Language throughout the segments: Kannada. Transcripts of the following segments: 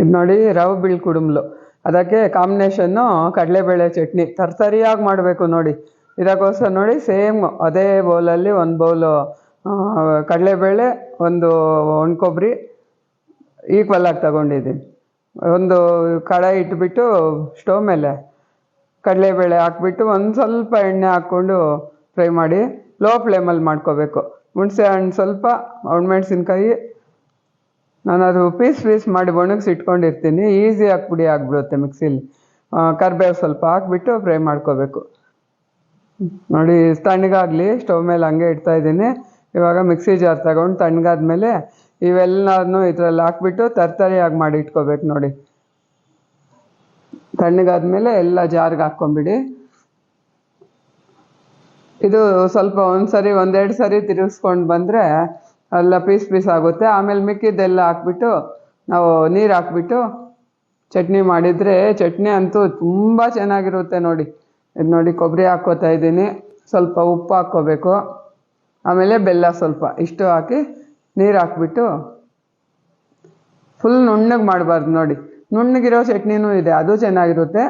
ಇದು ನೋಡಿ ರವೆ ಬೀಳ್ಕುಡುಮ್ಲು ಅದಕ್ಕೆ ಕಾಂಬಿನೇಷನ್ನು ಕಡಲೆಬೇಳೆ ಚಟ್ನಿ. ತರ್ತರಿಯಾಗಿ ಮಾಡಬೇಕು ನೋಡಿ. ಇದಕ್ಕೋಸ್ಕರ ನೋಡಿ ಸೇಮ್ ಅದೇ ಬೌಲಲ್ಲಿ ಒಂದು ಬೌಲು ಕಡಲೆಬೇಳೆ, ಒಂದು ಒಣಕೊಬ್ಬರಿ ಈಕ್ವಲ್ ಆಗಿ ತಗೊಂಡಿದ್ದೀನಿ. ಒಂದು ಕಡಾಯಿ ಇಟ್ಬಿಟ್ಟು ಸ್ಟವ್ ಮೇಲೆ ಕಡಲೆಬೇಳೆ ಹಾಕ್ಬಿಟ್ಟು ಒಂದು ಸ್ವಲ್ಪ ಎಣ್ಣೆ ಹಾಕ್ಕೊಂಡು ಫ್ರೈ ಮಾಡಿ, ಲೋ ಫ್ಲೇಮಲ್ಲಿ ಮಾಡ್ಕೋಬೇಕು. ಹುಣಸೆ ಹಣ್ಣು ಸ್ವಲ್ಪ, ಒಣಮೆಣ್ಸಿನ್ಕಾಯಿ ನಾನು ಅದು ಪೀಸ್ ಪೀಸ್ ಮಾಡಿ ಒಣಗಿಸಿ ಇಟ್ಕೊಂಡಿರ್ತೀನಿ. ಈಸಿ ಪುಡಿ ಆಗಿಬಿಡುತ್ತೆ ಮಿಕ್ಸಿಲಿ. ಕರ್ಬೇವು ಸ್ವಲ್ಪ ಹಾಕ್ಬಿಟ್ಟು ಫ್ರೈ ಮಾಡ್ಕೋಬೇಕು. ನೋಡಿ, ತಣ್ಣಗಾಗಲಿ, ಸ್ಟವ್ ಮೇಲೆ ಹಂಗೆ ಇಡ್ತಾ ಇದ್ದೀನಿ. ಇವಾಗ ಮಿಕ್ಸಿ ಜಾರ್ ತಗೊಂಡು ತಣ್ಣಗಾದ್ಮೇಲೆ ಇವೆಲ್ಲನೂ ಇದರಲ್ಲಿ ಹಾಕ್ಬಿಟ್ಟು ತರ್ತರಿಯಾಗಿ ಮಾಡಿ ಇಟ್ಕೋಬೇಕು ನೋಡಿ. ತಣ್ಣಗಾದ್ಮೇಲೆ ಎಲ್ಲ ಜಾರ್ಗೆ ಹಾಕ್ಕೊಂಬಿಡಿ. ಇದು ಸ್ವಲ್ಪ ಒಂದು ಸರಿ ಒಂದೆರಡು ಸರಿ ತಿರುಗಿಸ್ಕೊಂಡು ಬಂದರೆ ಎಲ್ಲ ಪೀಸ್ ಪೀಸ್ ಆಗುತ್ತೆ. ಆಮೇಲೆ ಮಿಕ್ಕಿದ್ದೆಲ್ಲ ಹಾಕ್ಬಿಟ್ಟು ನಾವು ನೀರು ಹಾಕ್ಬಿಟ್ಟು ಚಟ್ನಿ ಮಾಡಿದರೆ ಚಟ್ನಿ ಅಂತೂ ತುಂಬ ಚೆನ್ನಾಗಿರುತ್ತೆ ನೋಡಿ. ಇದು ನೋಡಿ ಕೊಬ್ಬರಿ ಹಾಕ್ಕೋತಾ ಇದ್ದೀನಿ. ಸ್ವಲ್ಪ ಉಪ್ಪು ಹಾಕ್ಕೋಬೇಕು ಆಮೇಲೆ ಬೆಲ್ಲ ಸ್ವಲ್ಪ ಇಷ್ಟು ಹಾಕಿ ನೀರು ಹಾಕ್ಬಿಟ್ಟು ಫುಲ್ ನುಣ್ಣಗೆ ಮಾಡಬಾರ್ದು ನೋಡಿ. ನುಣ್ಣಗಿರೋ ಚಟ್ನಿನೂ ಇದೆ, ಅದು ಚೆನ್ನಾಗಿರುತ್ತೆ.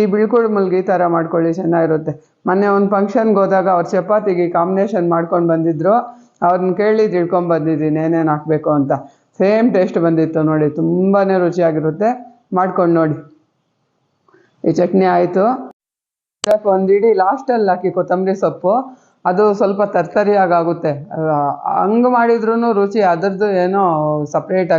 ಈ ಬಿಳ್ಕುಳ್ ಮುಲ್ಗಿ ತರ ಮಾಡ್ಕೊಳ್ಳಿ, ಚೆನ್ನಾಗಿರುತ್ತೆ. ಮೊನ್ನೆ ಒಂದು ಫಂಕ್ಷನ್ಗೆ ಹೋದಾಗ ಅವ್ರು ಚಪಾತಿಗೆ ಕಾಂಬಿನೇಷನ್ ಮಾಡ್ಕೊಂಡು ಬಂದಿದ್ರು. ಅವ್ರನ್ನ ಕೇಳಿ ತಿಳ್ಕೊಂಡು ಬಂದಿದ್ದೀನಿ, ಏನೇನು ಹಾಕಬೇಕು ಅಂತ. ಸೇಮ್ ಟೇಸ್ಟ್ ಬಂದಿತ್ತು ನೋಡಿ ತುಂಬಾ ರುಚಿಯಾಗಿರುತ್ತೆ. ಮಾಡ್ಕೊಂಡು ನೋಡಿ. ಈ ಚಟ್ನಿ ಆಯಿತು. ಇದಕ್ಕೆ ಒಂದು ಇಡೀ ಲಾಸ್ಟಲ್ಲಿ ಹಾಕಿ ಕೊತ್ತಂಬರಿ ಸೊಪ್ಪು. ಅದು ಸ್ವಲ್ಪ ತರ್ತರಿಯಾಗಿ ಆಗುತ್ತೆ. ಹಂಗೆ ಮಾಡಿದ್ರೂ ರುಚಿ, ಅದರದ್ದು ಏನೋ ಸಪ್ರೇಟ್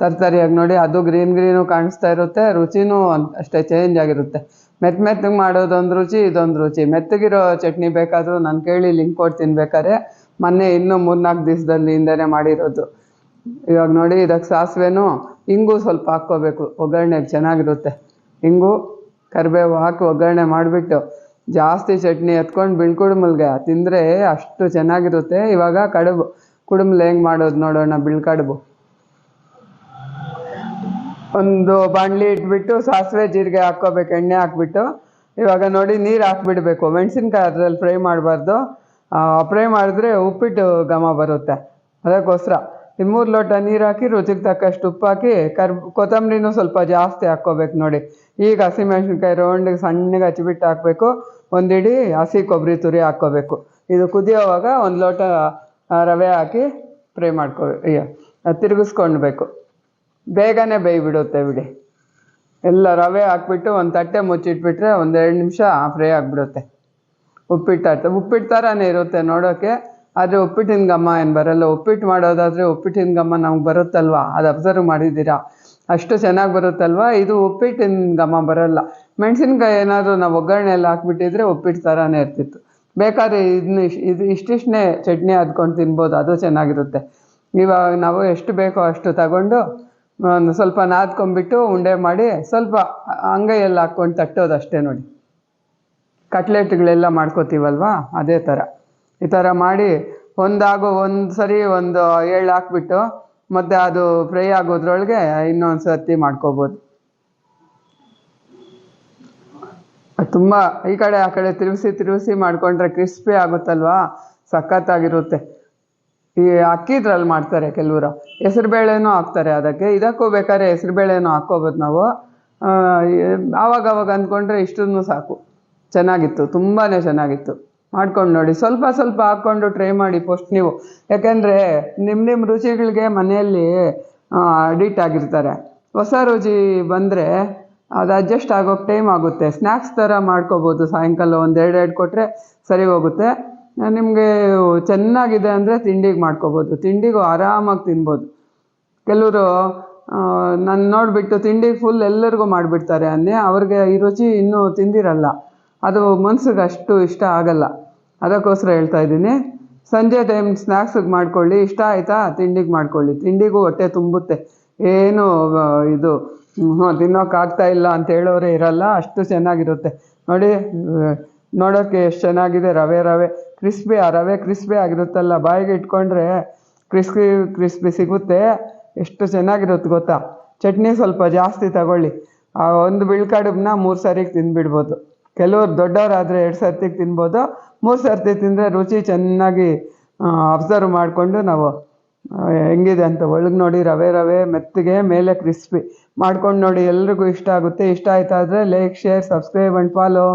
ತರ್ತರಿಯಾಗಿ ನೋಡಿ, ಅದು ಗ್ರೀನ್ ಗ್ರೀನು ಕಾಣಿಸ್ತಾ ಇರುತ್ತೆ, ರುಚಿನೂ ಅಷ್ಟೇ ಚೇಂಜ್ ಆಗಿರುತ್ತೆ. ಮೆತ್ತ ಮೆತ್ತಗೆ ಮಾಡೋದೊಂದು ರುಚಿ, ಇದೊಂದು ರುಚಿ. ಮೆತ್ತಗಿರೋ ಚಟ್ನಿ ಬೇಕಾದರೂ ನಾನು ಕೇಳಿ ಲಿಂಕ್ ಕೊಡ್ತೀನಿ ಬೇಕಾದ್ರೆ. ಮೊನ್ನೆ ಇನ್ನೂ ಮೂರ್ನಾಲ್ಕು ದಿವಸದಲ್ಲಿ ಹಿಂದೆನೇ ಮಾಡಿರೋದು. ಇವಾಗ ನೋಡಿ ಇದಕ್ಕೆ ಸಾಸಿವೆನೂ ಹಿಂಗು ಸ್ವಲ್ಪ ಹಾಕ್ಕೋಬೇಕು. ಒಗ್ಗರಣೆಗೆ ಚೆನ್ನಾಗಿರುತ್ತೆ. ಹಿಂಗು ಕರಿಬೇವು ಹಾಕಿ ಒಗ್ಗರಣೆ ಮಾಡಿಬಿಟ್ಟು ಜಾಸ್ತಿ ಚಟ್ನಿ ಎತ್ಕೊಂಡು ಬಿಳ್ಕುಡುಮಲ್ಗೆ ತಿಂದರೆ ಅಷ್ಟು ಚೆನ್ನಾಗಿರುತ್ತೆ. ಇವಾಗ ಕಡುಬು, ಕುಡುಮಲ್ ಹೆಂಗೆ ಮಾಡೋದು ನೋಡೋಣ, ಬಿಳ್ಕಡುಬು. ಒಂದು ಬಾಣಲಿ ಇಟ್ಬಿಟ್ಟು ಸಾಸಿವೆ ಜೀರಿಗೆ ಹಾಕ್ಕೋಬೇಕು, ಎಣ್ಣೆ ಹಾಕ್ಬಿಟ್ಟು. ಇವಾಗ ನೋಡಿ ನೀರು ಹಾಕ್ಬಿಡ್ಬೇಕು. ಮೆಣಸಿನ್ಕಾಯಿ ಅದ್ರಲ್ಲಿ ಫ್ರೈ ಮಾಡಬಾರ್ದು. ಫ್ರೈ ಮಾಡಿದ್ರೆ ಉಪ್ಪಿಟ್ಟು ಘಮ ಬರುತ್ತೆ. ಅದಕ್ಕೋಸ್ಕರ. ಈ ಮೂರು ಲೋಟ ನೀರು ಹಾಕಿ, ರುಚಿಗೆ ತಕ್ಕಷ್ಟು ಉಪ್ಪು ಹಾಕಿ ಕರ್ ಕೊತ್ತಂಬರಿನೂ ಸ್ವಲ್ಪ ಜಾಸ್ತಿ ಹಾಕ್ಕೋಬೇಕು ನೋಡಿ. ಈಗ ಹಸಿಮೆಣಸಿನ್ಕಾಯಿ ರೌಂಡಿಗೆ ಸಣ್ಣಗೆ ಹಚ್ಚಿಬಿಟ್ಟು ಹಾಕಬೇಕು. ಒಂದಿಡಿ ಹಸಿ ಕೊಬ್ಬರಿ ತುರಿ ಹಾಕ್ಕೋಬೇಕು. ಇದು ಕುದಿಯೋವಾಗ ಒಂದು ಲೋಟ ರವೆ ಹಾಕಿ ಫ್ರೈ ಮಾಡ್ಕೋಬೇಕು ತಿರುಗಿಸ್ಕೊಳ್ಬೇಕು ಬೇಗನೆ ಬೇಯ್ಬಿಡುತ್ತೆ ಬಿಡಿ. ಎಲ್ಲ ರವೆ ಹಾಕ್ಬಿಟ್ಟು ಒಂದು ತಟ್ಟೆ ಮುಚ್ಚಿಟ್ಬಿಟ್ರೆ ಒಂದೆರಡು ನಿಮಿಷ ಫ್ರೈ ಆಗಿಬಿಡುತ್ತೆ. ಉಪ್ಪಿಟ್ಟು ಉಪ್ಪಿಟ್ಟು ಥರನೇ ಇರುತ್ತೆ ನೋಡೋಕ್ಕೆ ಆದರೆ ಉಪ್ಪಿಟ್ಟಿನ ಘಮ ಏನು ಬರಲ್ಲ. ಉಪ್ಪಿಟ್ಟು ಮಾಡೋದಾದರೆ ಉಪ್ಪಿಟ್ಟಿನ ಘಮ ನಮ್ಗೆ ಬರುತ್ತಲ್ವಾ? ಅದು ಅಬ್ಸರ್ವ್ ಮಾಡಿದ್ದೀರಾ? ಅಷ್ಟು ಚೆನ್ನಾಗಿ ಬರುತ್ತಲ್ವಾ? ಇದು ಉಪ್ಪಿಟ್ಟಿನ ಘಮ ಬರಲ್ಲ. ಮೆಣಸಿನ್ಕಾಯಿ ಏನಾದರೂ ನಾವು ಒಗ್ಗರಣೆ ಎಲ್ಲ ಹಾಕ್ಬಿಟ್ಟಿದ್ರೆ ಉಪ್ಪಿಟ್ಟು ಥರನೇ ಇರ್ತಿತ್ತು. ಬೇಕಾದ್ರೆ ಇದನ್ನ ಇದು ಇಷ್ಟಿಷ್ಟನ್ನೇ ಚಟ್ನಿ ಅದ್ಕೊಂಡು ತಿನ್ಬೋದು. ಅದು ಚೆನ್ನಾಗಿರುತ್ತೆ. ಇವಾಗ ನಾವು ಎಷ್ಟು ಬೇಕೋ ಅಷ್ಟು ತಗೊಂಡು ಒಂದು ಸ್ವಲ್ಪ ನಾದ್ಕೊಂಡ್ಬಿಟ್ಟು ಉಂಡೆ ಮಾಡಿ ಸ್ವಲ್ಪ ಅಂಗೈಯಲ್ಲಿ ಹಾಕ್ಕೊಂಡು ತಟ್ಟೋದು ಅಷ್ಟೇ ನೋಡಿ. ಕಟ್ಲೆಟ್ಗಳೆಲ್ಲ ಮಾಡ್ಕೋತೀವಲ್ವಾ? ಅದೇ ಥರ ಈ ಥರ ಮಾಡಿ ಒಂದಾಗೋ ಒಂದು ಸರಿ ಒಂದು ಏಳು ಹಾಕ್ಬಿಟ್ಟು ಮತ್ತೆ ಅದು ಫ್ರೈ ಆಗೋದ್ರೊಳಗೆ ಇನ್ನೊಂದು ಸರ್ತಿ ಮಾಡ್ಕೋಬೋದು. ತುಂಬ ಈ ಕಡೆ ಆ ಕಡೆ ತಿರುಗಿಸಿ ತಿರುಗಿಸಿ ಮಾಡ್ಕೊಂಡ್ರೆ ಕ್ರಿಸ್ಪಿ ಆಗುತ್ತಲ್ವಾ? ಸಖತ್ತಾಗಿರುತ್ತೆ. ಈ ಅಕ್ಕಿದ್ರಲ್ಲಿ ಮಾಡ್ತಾರೆ ಕೆಲವರು. ಹೆಸರುಬೇಳೆನೂ ಹಾಕ್ತಾರೆ ಅದಕ್ಕೆ. ಇದಕ್ಕೂ ಬೇಕಾದ್ರೆ ಹೆಸರುಬೇಳೆನೂ ಹಾಕ್ಕೋಬೋದು ನಾವು. ಆವಾಗ ಅಂದ್ಕೊಂಡ್ರೆ ಇಷ್ಟನ್ನು ಸಾಕು. ಚೆನ್ನಾಗಿತ್ತು ತುಂಬಾ ಚೆನ್ನಾಗಿತ್ತು. ಮಾಡ್ಕೊಂಡು ನೋಡಿ. ಸ್ವಲ್ಪ ಸ್ವಲ್ಪ ಹಾಕ್ಕೊಂಡು ಟ್ರೈ ಮಾಡಿ ಫಸ್ಟ್ ನೀವು. ಯಾಕೆಂದರೆ ನಿಮ್ಮ ನಿಮ್ಮ ರುಚಿಗಳಿಗೆ ಮನೆಯಲ್ಲಿ ಅಡಿಕ್ಟ್ ಆಗಿರ್ತಾರೆ. ಹೊಸ ರುಚಿ ಬಂದರೆ ಅದು ಅಡ್ಜಸ್ಟ್ ಆಗೋಕ್ಕೆ ಟೈಮ್ ಆಗುತ್ತೆ. ಸ್ನ್ಯಾಕ್ಸ್ ಥರ ಮಾಡ್ಕೋಬೋದು. ಸಾಯಂಕಾಲ ಒಂದು ಎರಡು ಎರಡು ಕೊಟ್ಟರೆ ಸರಿ ಹೋಗುತ್ತೆ. ನಿಮಗೆ ಚೆನ್ನಾಗಿದೆ ಅಂದರೆ ತಿಂಡಿಗೆ ಮಾಡ್ಕೋಬೋದು. ತಿಂಡಿಗೂ ಆರಾಮಾಗಿ ತಿನ್ಬೋದು. ಕೆಲವರು ನಾನು ನೋಡಿಬಿಟ್ಟು ತಿಂಡಿ ಫುಲ್ ಎಲ್ಲರಿಗೂ ಮಾಡಿಬಿಡ್ತಾರೆ ಅನ್ನೇ, ಅವ್ರಿಗೆ ಈ ರುಚಿ ಇನ್ನೂ ತಿಂದಿರಲ್ಲ. ಅದು ಮನಸ್ಸಿಗೆ ಅಷ್ಟು ಇಷ್ಟ ಆಗಲ್ಲ. ಅದಕ್ಕೋಸ್ಕರ ಹೇಳ್ತಾ ಇದ್ದೀನಿ. ಸಂಜೆ ಟೈಮ್ ಸ್ನ್ಯಾಕ್ಸಿಗೆ ಮಾಡ್ಕೊಳ್ಳಿ. ಇಷ್ಟ ಆಯಿತಾ? ತಿಂಡಿಗೆ ಮಾಡ್ಕೊಳ್ಳಿ. ತಿಂಡಿಗೂ ಹೊಟ್ಟೆ ತುಂಬುತ್ತೆ. ಏನು ಇದು ತಿನ್ನೋಕ್ಕಾಗ್ತಾ ಇಲ್ಲ ಅಂತ ಹೇಳೋರೇ ಇರಲ್ಲ. ಅಷ್ಟು ಚೆನ್ನಾಗಿರುತ್ತೆ. ನೋಡಿ ನೋಡೋಕ್ಕೆ ಎಷ್ಟು ಚೆನ್ನಾಗಿದೆ, ರವೆ ರವೆ. ಕ್ರಿಸ್ಪಿ ಆ ರವೆ ಕ್ರಿಸ್ಪಿ ಆಗಿರುತ್ತಲ್ಲ, ಬಾಯಿಗೆ ಇಟ್ಕೊಂಡ್ರೆ ಕ್ರಿಸ್ಪಿ ಕ್ರಿಸ್ಪಿ ಸಿಗುತ್ತೆ. ಎಷ್ಟು ಚೆನ್ನಾಗಿರುತ್ತೆ ಗೊತ್ತಾ? ಚಟ್ನಿ ಸ್ವಲ್ಪ ಜಾಸ್ತಿ ತಗೊಳ್ಳಿ. ಆ ಒಂದು ಬಿಳ್ಕಡುಬನ್ನ ಮೂರು ಸರಿಗೆ ತಿಂದ್ಬಿಡ್ಬೋದು. ಕೆಲವರು ದೊಡ್ಡವರಾದರೆ ಎರಡು ಸರ್ತಿಗೆ ತಿನ್ಬೋದು. ಮೂರು ಸರ್ತಿ ತಿಂದರೆ ರುಚಿ ಚೆನ್ನಾಗಿ ಅಬ್ಸರ್ವ್ ಮಾಡಿಕೊಂಡು ನಾವು ಹೆಂಗಿದೆ ಅಂತ ಒಳಗೆ ನೋಡಿ, ರವೆ ರವೆ, ಮೆತ್ತಗೆ, ಮೇಲೆ ಕ್ರಿಸ್ಪಿ. ಮಾಡ್ಕೊಂಡು ನೋಡಿ ಎಲ್ರಿಗೂ ಇಷ್ಟ ಆಗುತ್ತೆ. ಇಷ್ಟ ಆಯ್ತಾದರೆ like share subscribe and follow